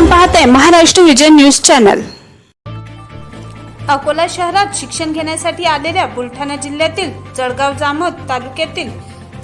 विजय news channel. Akola शहरात शिक्षण घेण्यासाठी आलेल्या बुलढाणा जिल्ह्यातील जळगाव जामोद तालुक्यातील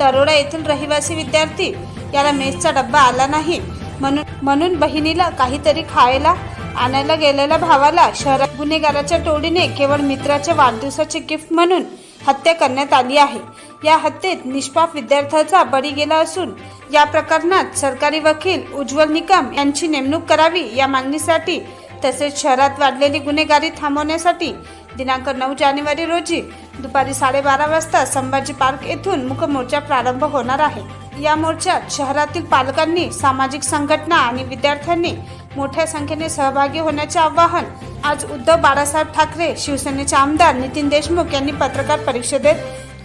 तरोडा येथील रहिवासी विद्यार्थी याला मेसचा डब्बा आला नाही. म्हणून म्हणून बहिणीला काहीतरी खायला आणायला गेलेल्या भावाला शहरात गुन्हेगाराच्या टोळीने केवळ मित्राच्या वाढदिवसाचे गिफ्ट म्हणून हत्या करण्यात आली आहे. या हत्येत निष्पाप विद्यार्थ्याचा बळी गेला असून या प्रकरणात सरकारी वकील उज्ज्वल निकम यांची नेमणूक करावी या मागणीसाठी तसेच शहरात वाढलेली गुन्हेगारी थांबवण्यासाठी दिनांक नऊ जानेवारी रोजी दुपारी साडेबारा वाजता संभाजी पार्क येथून मुखमोर्चा प्रारंभ होणार आहे. या मोर्चात शहरातील पालकांनी सामाजिक संघटना आणि विद्यार्थ्यांनी मोठ्या संख्येने सहभागी होण्याचे आवाहन आज उद्धव बाळासाहेब ठाकरे शिवसेनेचे आमदार नितीन देशमुख यांनी पत्रकार परिषदेत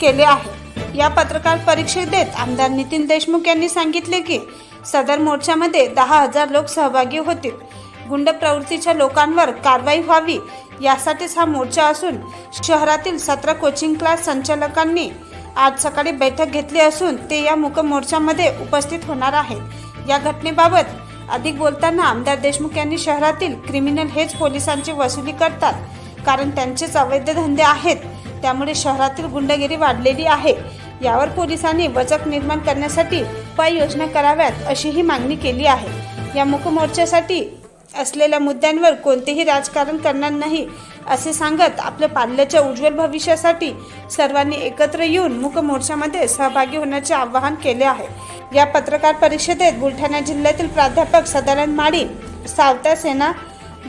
केले आहे. या पत्रकार परिषदेत आमदार नितीन देशमुख यांनी सांगितले की सदर मोर्चामध्ये दहा हजार लोक सहभागी होतील. गुंड प्रवृत्तीच्या लोकांवर कारवाई व्हावी यासाठीच हा मोर्चा असून शहरातील सतरा कोचिंग क्लास संचालकांनी आज सकाळी बैठक घेतली असून ते या मुक मोर्चामध्ये उपस्थित होणार आहेत. या घटनेबाबत अधिक बोलताना आमदार देशमुख यांनी शहरातील क्रिमिनल हेच पोलिसांची वसुली करतात. कारण त्यांचेच अवैध धंदे आहेत. त्यामुळे शहरातील गुंडगिरी वाढलेली आहे. यावर पोलिसांनी वचक निर्माण करण्यासाठी उपाययोजना कराव्यात अशीही मागणी केली आहे. या मुकमोर्चासाठी असलेल्या मुद्द्यांवर कोणतेही राजकारण करणार नाही असे सांगत आपल्या पाल्याच्या उज्ज्वल भविष्यासाठी सर्वांनी एकत्र येऊन मुक मोर्चामध्ये सहभागी होण्याचे आवाहन केले आहे. या पत्रकार परिषदेत बुलढाणा जिल्ह्यातील प्राध्यापक सदानंद माळी सावता सेना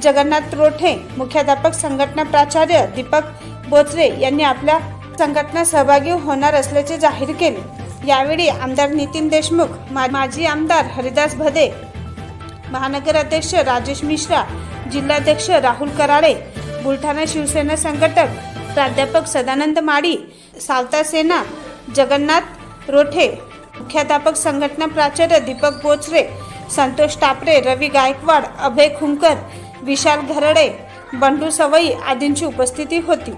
जगन्नाथ रोठे मुख्याध्यापक संघटना प्राचार्य दीपक बोचरे यांनी आपल्या संघटना सहभागी होणार असल्याचे जाहीर केले. यावेळी आमदार नितीन देशमुख मा- माजी आमदार हरिदास भदे महानगर अध्यक्ष राजेश मिश्रा जिल्हाध्यक्ष राहुल कराळे बुलढाणा शिवसेना संघटक प्राध्यापक सदानंद माडी सावता सेना जगन्नाथ रोठे मुख्याध्यापक संघटना प्राचार्य दीपक बोचरे संतोष टापरे रवी गायकवाड अभय खुमकर विशाल घरडे बंडू सवई आदींची उपस्थिती होती.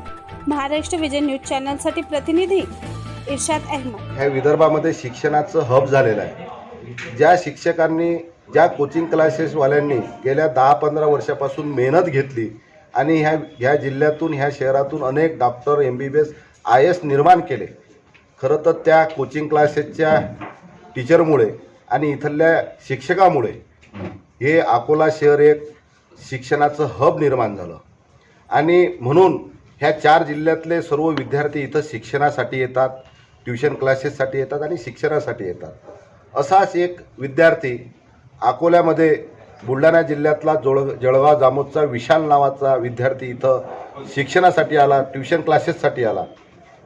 महाराष्ट्र विजय न्यूज चॅनलसाठी प्रतिनिधी इर्शाद अहमद. ह्या विदर्भामध्ये शिक्षणाचं हब झालेलं आहे. ज्या शिक्षकांनी ज्या कोचिंग क्लासेसवाल्यांनी गेल्या दहा पंधरा वर्षापासून मेहनत घेतली आणि ह्या ह्या जिल्ह्यातून ह्या शहरातून अनेक doctor M B B S I S निर्माण केले. खरं तर त्या कोचिंग क्लासेसच्या टीचरमुळे आणि इथल्या शिक्षकामुळे हे अकोला शहर एक शिक्षणाचं हब निर्माण झालं. आणि म्हणून ह्या चार जिल्ह्यातले सर्व विद्यार्थी इथं शिक्षणासाठी येतात ट्युशन क्लासेससाठी येतात आणि शिक्षणासाठी येतात. असाच एक विद्यार्थी अकोल्यामध्ये बुलढाणा जिल्ह्यातला जोळ जळगाव जामोदचा विशाल नावाचा विद्यार्थी इथं शिक्षणासाठी आला ट्युशन क्लासेससाठी आला.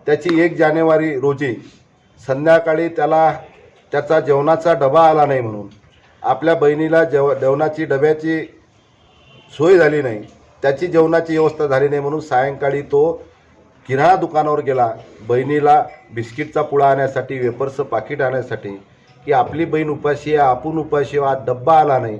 त्याची एक जानेवारी रोजी संध्याकाळी त्याला त्याचा जेवणाचा डबा आला नाही म्हणून. आपल्या बहिणीला जेव जेवणाची डब्याची सोय झाली नाही. त्याची जेवणाची व्यवस्था झाली नाही म्हणून सायंकाळी तो किराणा दुकानावर गेला. बहिणीला बिस्किटचा पुडा आणण्यासाठी वेपर्सचं पाकिट आणण्यासाठी की आपली बहीण उपाशी आहे आपण उपाशी आहे, डब्बा आला नाही.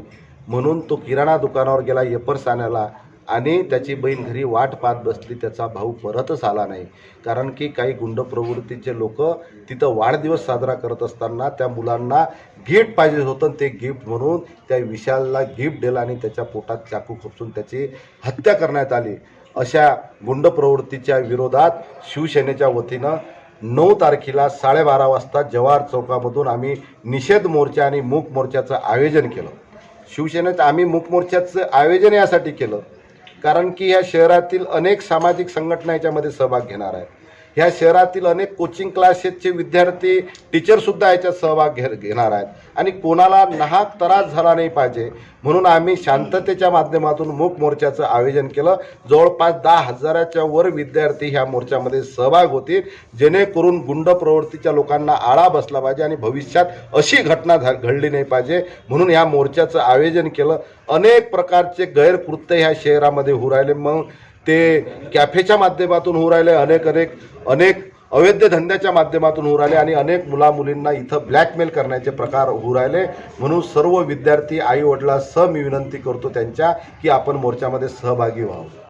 म्हणून तो किराणा दुकानावर गेला वेपर्स आणायला. आणि त्याची बहीण घरी वाट पाहत बसली त्याचा भाऊ परतच आला नाही. कारण की काही गुंड प्रवृत्तीचे लोक तिथं वाढदिवस साजरा करत असताना त्या मुलांना गिफ्ट पाहिजे होतं आणि ते गिफ्ट म्हणून त्या विशालला गिफ्ट दिला आणि त्याच्या पोटात चाकू खुपसून त्याची हत्या करण्यात आली. अशा गुंड प्रवृत्तीच्या विरोधात शिवसेनेच्या वतीनं नऊ तारखेला साडेबारा वाजता जवाहर चौकामधून आम्ही निषेध मोर्चा आणि मूक मोर्चाचं आयोजन केलं. शिवसेनेत आम्ही मूक मोर्चाचं आयोजन यासाठी केलं. कारण की या शहरातील अनेक सामाजिक संघटना याच्यामध्ये सहभाग घेणार आहेत. ह्या शहरातील अनेक कोचिंग क्लासेसचे विद्यार्थी टीचरसुद्धा याच्यात सहभाग घे घेणार आहेत. आणि कोणाला नाहक त्रास झाला नाही पाहिजे. म्हणून आम्ही शांततेच्या माध्यमातून मूक मोर्चाचं आयोजन केलं. जवळपास दहा हजाराच्या वर विद्यार्थी ह्या मोर्चामध्ये सहभाग होतील. जेणेकरून गुंड प्रवृत्तीच्या लोकांना आळा बसला पाहिजे आणि भविष्यात अशी घटना झा घडली नाही पाहिजे. म्हणून ह्या मोर्चाचं आयोजन केलं. अनेक प्रकारचे गैरकृत्य ह्या शहरामध्ये होऊ राहिले. मग ते कॅफेच्या माध्यमातून होऊ राहिले अनेक अनेक अनेक अवैध धंद्याच्या माध्यमातून होऊ राहिले आणि अनेक मुला मुलींना इथं ब्लॅकमेल करण्याचे प्रकार होऊ राहिले. म्हणून सर्व विद्यार्थी आई वडिलांसह मी विनंती करतो त्यांच्या की आपण मोर्चामध्ये सहभागी व्हावं.